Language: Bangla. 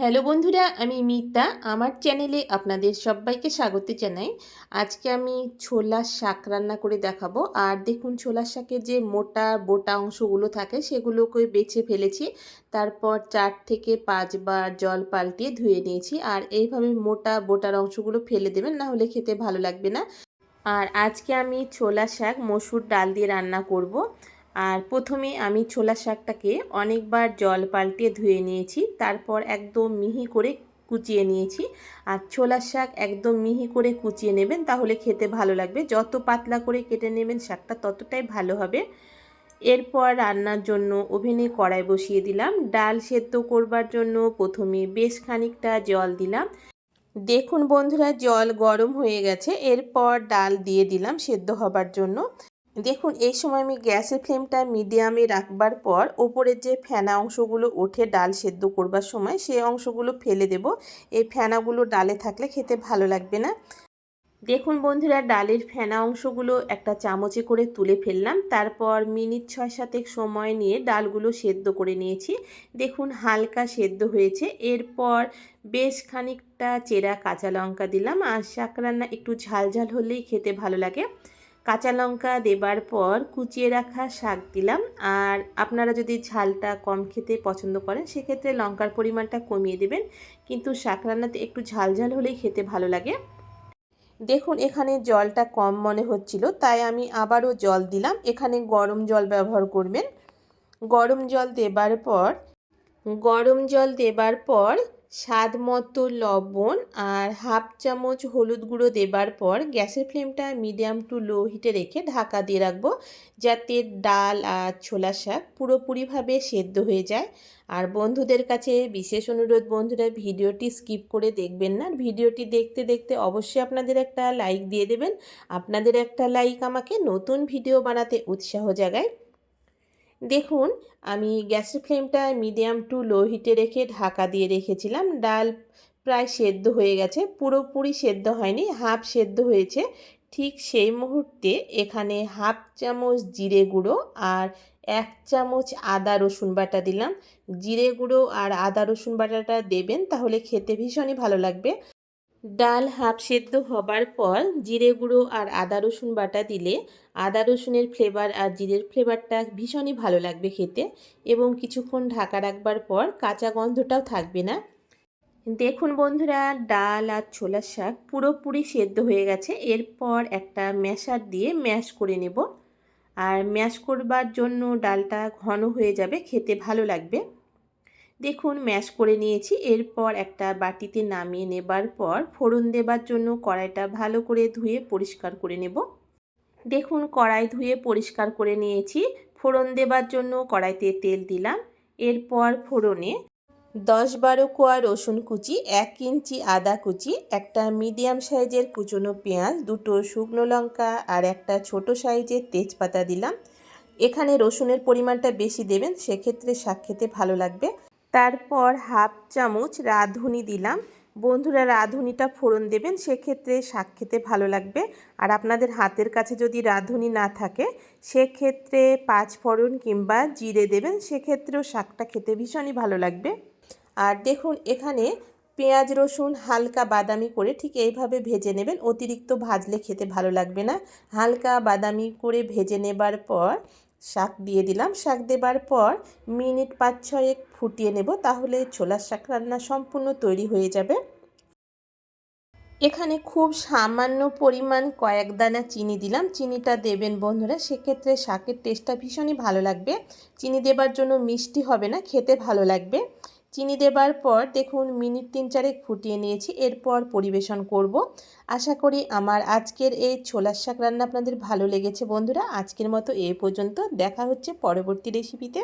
হ্যালো বন্ধুরা, আমি মিতা। আমার চ্যানেলে আপনাদের সবাইকে স্বাগত জানাই। আজকে আমি ছোলার শাক রান্না করে দেখাবো। আর দেখুন ছোলার শাকের যে মোটা বোটা অংশগুলো থাকে, সেগুলোকে বেছে ফেলেছি। তারপর চার থেকে পাঁচবার জল পাল্টিয়ে ধুয়ে নিয়েছি। আর এইভাবে মোটা বোটার অংশগুলো ফেলে দেবেন, না হলে খেতে ভালো লাগবে না। আর আজকে আমি ছোলা শাক, মসুর ডাল দিয়ে রান্না করব। আর প্রথমে আমি ছোলা শাকটাকে অনেকবার জল পাল্টে ধুয়ে নিয়েছি, তারপর একদম মিহি করে কুচিয়ে নিয়েছি। আর ছোলার শাক একদম মিহি করে কুচিয়ে নেবেন, তাহলে খেতে ভালো লাগবে। যত পাতলা করে কেটে নেবেন, শাকটা ততটাই ভালো হবে। এরপর রান্নার জন্য ওভেনে কড়াই বসিয়ে দিলাম। ডাল সেদ্ধ করবার জন্য প্রথমে বেশ খানিকটা জল দিলাম। দেখুন বন্ধুরা, জল গরম হয়ে গেছে। এরপর ডাল দিয়ে দিলাম সেদ্ধ হবার জন্য। দেখুন, এই সময় আমি গ্যাসের ফ্লেমটা মিডিয়ামে রাখবার পর ওপরের যে ফেনা অংশগুলো ওঠে ডাল সেদ্ধ করবার সময় সেই অংশগুলো ফেলে দেব। এই ফেনাগুলো ডালে থাকলে খেতে ভালো লাগবে না। দেখুন বন্ধুরা, ডালের ফেনা অংশগুলো একটা চামচে করে তুলে ফেললাম। তারপর মিনিট ছয় সাতেক সময় নিয়ে ডালগুলো সেদ্ধ করে নিয়েছি। দেখুন, হালকা সেদ্ধ হয়েছে। এরপর বেশ খানিকটা চেরা কাঁচা লঙ্কা দিলাম। আর শাক রান্না একটু ঝাল ঝাল হলেই খেতে ভালো লাগে। কাঁচা লঙ্কা দেবার পর কুচিয়ে রাখা শাক দিলাম। আর আপনারা যদি ঝালটা কম খেতে পছন্দ করেন, সেক্ষেত্রে লঙ্কার পরিমাণটা কমিয়ে দেবেন। কিন্তু শাক রান্নাতে একটু ঝাল ঝাল হলেই খেতে ভালো লাগে। দেখুন, এখানে জলটা কম মনে হচ্ছিল, তাই আমি আবারও জল দিলাম। এখানে গরম জল ব্যবহার করবেন। গরম জল দেবার পর, গরম জল দেবার পর স্বাদ মতো লবণ আর হাফ চামচ হলুদ গুঁড়ো দেবার পর গ্যাসের ফ্লেমটা মিডিয়াম টু লো হিটে রেখে ঢাকা দিয়ে রাখব, যাতে ডাল আর ছোলা শাক পুরোপুরিভাবে সেদ্ধ হয়ে যায়। আর বন্ধুদের কাছে বিশেষ অনুরোধ, বন্ধুরা, ভিডিওটি স্কিপ করে দেখবেন না। ভিডিওটি দেখতে দেখতে অবশ্যই আপনাদের একটা লাইক দিয়ে দেবেন। আপনাদের একটা লাইক আমাকে নতুন ভিডিও বানাতে উৎসাহ জাগায়। দেখুন, আমি গ্যাসের ফ্লেমটা মিডিয়াম টু লো হিটে রেখে ঢাকা দিয়ে রেখেছিলাম। ডাল প্রায় সেদ্ধ হয়ে গেছে, পুরোপুরি সেদ্ধ হয়নি, হাফ সেদ্ধ হয়েছে। ঠিক সেই মুহূর্তে এখানে হাফ চামচ জিরে গুঁড়ো আর এক চামচ আদা রসুন বাটা দিলাম। জিরে গুঁড়ো আর আদা রসুন বাটাটা দেবেন, তাহলে খেতে ভীষণই ভালো লাগবে। ডাল হাফ সেদ্ধ হবার পর জিরে গুঁড়ো আর আদা রসুন বাটা দিলে আদা রসুনের ফ্লেভার আর জিরের ফ্লেভারটা ভীষণই ভালো লাগবে খেতে এবং কিছুক্ষণ ঢাকা রাখবার পর কাঁচা গন্ধটাও থাকবে না। দেখুন বন্ধুরা, ডাল আর ছোলার শাক পুরোপুরি সেদ্ধ হয়ে গেছে। এরপর একটা ম্যাশার দিয়ে ম্যাশ করে নেব। আর ম্যাশ করবার জন্য ডালটা ঘন হয়ে যাবে, খেতে ভালো লাগবে। দেখুন, ম্যাশ করে নিয়েছি। এরপর একটা বাটিতে নামিয়ে নেবার পর ফোড়ন দেবার জন্য কড়াইটা ভালো করে ধুয়ে পরিষ্কার করে নেব। দেখুন, কড়াই ধুয়ে পরিষ্কার করে নিয়েছি। ফোড়ন দেবার জন্য কড়াইতে তেল দিলাম। এরপর ফোড়নে দশ বারো কোয়া রসুন কুচি, এক ইঞ্চি আদা কুচি, একটা মিডিয়াম সাইজের কুচনো পেঁয়াজ, দুটো শুকনো লঙ্কা আর একটা ছোট সাইজের তেজপাতা দিলাম। এখানে রসুনের পরিমাণটা বেশি দেবেন, সেক্ষেত্রে শাক খেতে ভালো লাগবে। তারপর হাফ চামচ রাঁধুনি দিলাম। বন্ধুরা, রাঁধুনিটা ফোড়ন দেবেন, সেক্ষেত্রে শাক খেতে ভালো লাগবে। আর আপনাদের হাতের কাছে যদি রাঁধুনি না থাকে, সেক্ষেত্রে পাঁচ ফোড়ন কিংবা জিরে দেবেন, সেক্ষেত্রেও শাকটা খেতে ভীষণই ভালো লাগবে। আর দেখুন, এখানে পেঁয়াজ, রসুন হালকা বাদামি করে ঠিক এইভাবে ভেজে নেবেন। অতিরিক্ত ভাজলে খেতে ভালো লাগবে না। হালকা বাদামি করে ভেজে নেবার পর শাক দিয়ে দিলাম। শাক দেবার পর মিনিট পাঁচ ছয়েক ফুটিয়ে নেব, তাহলে ছোলার শাক রান্না সম্পূর্ণ তৈরি হয়ে যাবে। এখানে খুব সামান্য পরিমাণ কয়েক দানা চিনি দিলাম। চিনিটা দেবেন বন্ধুরা, সেক্ষেত্রে শাকের টেস্টটা ভীষণই ভালো লাগবে। চিনি দেবার জন্য মিষ্টি হবে না, খেতে ভালো লাগবে। চিনি দেবার পর দেখুন মিনিট তিন চারেক ফুটিয়ে নিয়েছি, এরপর পরিবেশন করব। আশা করি আমার আজকের এই ছোলার শাক রান্না আপনাদের ভালো লেগেছে বন্ধুরা। আজকের মতো এ পর্যন্ত। দেখা হচ্ছে পরবর্তী রেসিপিতে